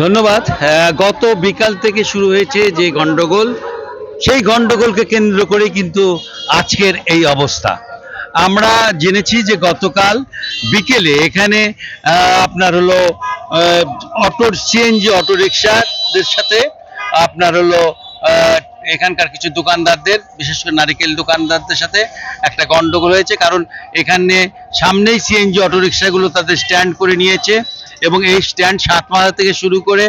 ধন্যবাদ। গত বিকাল থেকে শুরু হয়েছে যে গন্ডগোল, সেই গন্ডগোলকে কেন্দ্র করে কিন্তু আজকের এই অবস্থা। আমরা জেনেছি যে গতকাল বিকেলে এখানে আপনার হলো অটো সিএনজি অটো রিক্সাদের সাথে আপনার হলো এখানকার কিছু দোকানদারদের, বিশেষ করে নারিকেল দোকানদারদের সাথে একটা গন্ডগোল হয়েছে, কারণ এখানে সামনেই সিএনজি অটো রিক্সাগুলো তাদের স্ট্যান্ড করে নিয়েছে এবং এই স্ট্যান্ড সাতমাথা থেকে শুরু করে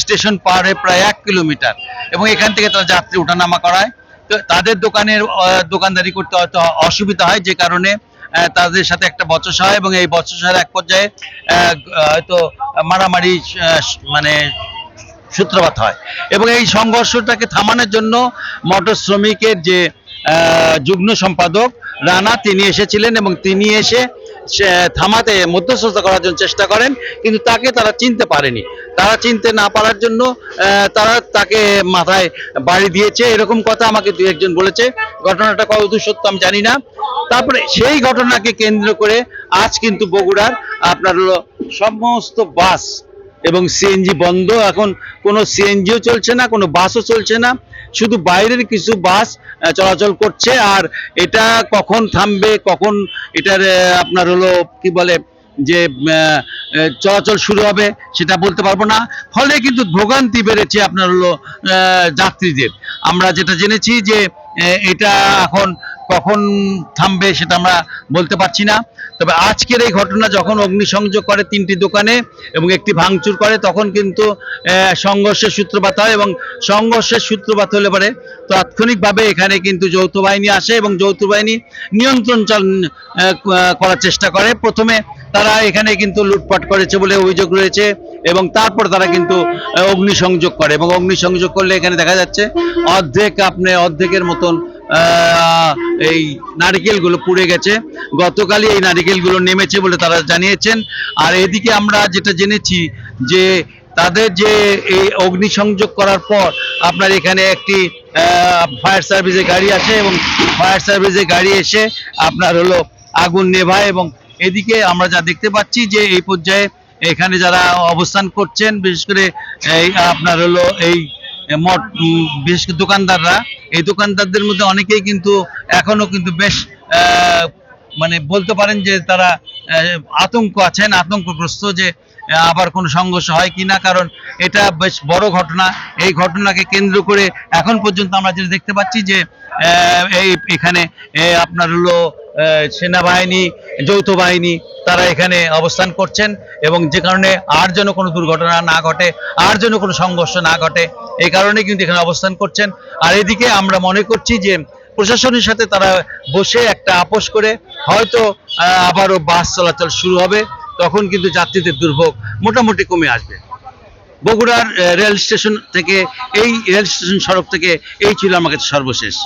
স্টেশন পারে প্রায় এক কিলোমিটার এবং এখান থেকে তারা যাত্রী ওঠানামা করায়। তো তাদের দোকানের দোকানদারি করতে হয়তো অসুবিধা হয়, যে কারণে তাদের সাথে একটা বচসা হয় এবং এই বচসার এক পর্যায়ে হয়তো মারামারি মানে সূত্রপাত হয়। এবং এই সংঘর্ষটাকে থামানোর জন্য মোটর শ্রমিকের যে যুগ্ম সম্পাদক রানা, তিনি এসেছিলেন এবং তিনি এসে থামাতে মধ্যস্থতা করার জন্য চেষ্টা করেন, কিন্তু তাকে তারা চিনতে পারেনি। তারা চিনতে না পারার জন্য তারা তাকে মাথায় বাড়ি দিয়েছে। এরকম কথা আমাকে দু একজন বলেছে। ঘটনাটা কত সত্য আমি জানি না। তারপরে সেই ঘটনাকে কেন্দ্র করে আজ কিন্তু বগুড়ার আপনার হলো সমস্ত বাস এবং সিএনজি বন্ধ। এখন কোনো সিএনজিও চলছে না, কোনো বাসও চলছে না। শুধু বাইরের কিছু বাস চলাচল করছে, আর এটা কখন থামবে, কখন এটার আপনার হলো কি বলে, যে চলাচল শুরু হবে সেটা বলতে পারব না। ফলে কিন্তু ভোগান্তি বেড়েছে আপনার হলো যাত্রীদের। আমরা যেটা জেনেছি যে এটা এখন কখন থামবে সেটা আমরা বলতে পারছি না। তবে আজকের এই ঘটনা যখন অগ্নিসংযোগ করে তিনটি দোকানে এবং একটি ভাঙচুর করে, তখন কিন্তু সংঘর্ষের সূত্রপাত হয় এবং সংঘর্ষের সূত্রপাত হলে পরে তাৎক্ষণিকভাবে এখানে কিন্তু যৌথ বাহিনী আসে এবং যৌথ বাহিনী নিয়ন্ত্রণ করার চেষ্টা করে। প্রথমে তারা এখানে কিন্তু লুটপাট করেছে বলে অভিযোগ রয়েছে এবং তারপর তারা কিন্তু অগ্নিসংযোগ করে এবং অগ্নিসংযোগ করলে এখানে দেখা যাচ্ছে অর্ধেক আপনি অর্ধেকের মতন এই নারিকেলগুলো পুড়ে গেছে। গতকালই এই নারিকেলগুলো নেমেছে বলে তারা জানিয়েছেন। আর এদিকে আমরা যেটা জেনেছি যে তাদের যে এই অগ্নিসংযোগ করার পর আপনার এখানে একটি ফায়ার সার্ভিসের গাড়ি আসে এবং ফায়ার সার্ভিসের গাড়ি এসে আপনার হলো আগুন নেভায় এবং এদিকে আমরা যা দেখতে পাচ্ছি যে এই পর্যায়ে এখানে যারা অবস্থান করছেন, বিশেষ করে এই আপনার হলো এই উম, বিশেষ দোকানদাররা। এই দোকানদারদের মধ্যে অনেকেই কিন্তু এখনও কিন্তু বেশ মানে বলতে পারেন যে তারা আতঙ্ক আছেন আতঙ্কগ্রস্ত যে আবার কোনো সংঘর্ষ হয় কিনা কারণ এটা বেশ বড় ঘটনা। এই ঘটনাকে কেন্দ্র করে এখন পর্যন্ত আমরা যেটা দেখতে পাচ্ছি যে এই এখানে আপনার হলো সেনাবাহিনী যৌথ বাহিনী তারা এখানে অবস্থান করছেন এবং যে কারণে আর যেন কোনো দুর্ঘটনা না ঘটে, আর যেন কোনো সংঘর্ষ না ঘটে, এই কারণে কিন্তু এখানে অবস্থান করছেন। আর এদিকে আমরা মনে করছি যে প্রশাসনের সাথে তারা বসে একটা আপোষ করে হয়তো আবারও বাস চলাচল শুরু হবে, তখন কিন্তু যাত্রীদের দুর্ভোগ মোটামুটি কমে আসবে। বগুড়ার রেল স্টেশন থেকে, এই রেল স্টেশন সড়ক থেকে এই ছিল আমার কাছে সর্বশেষ।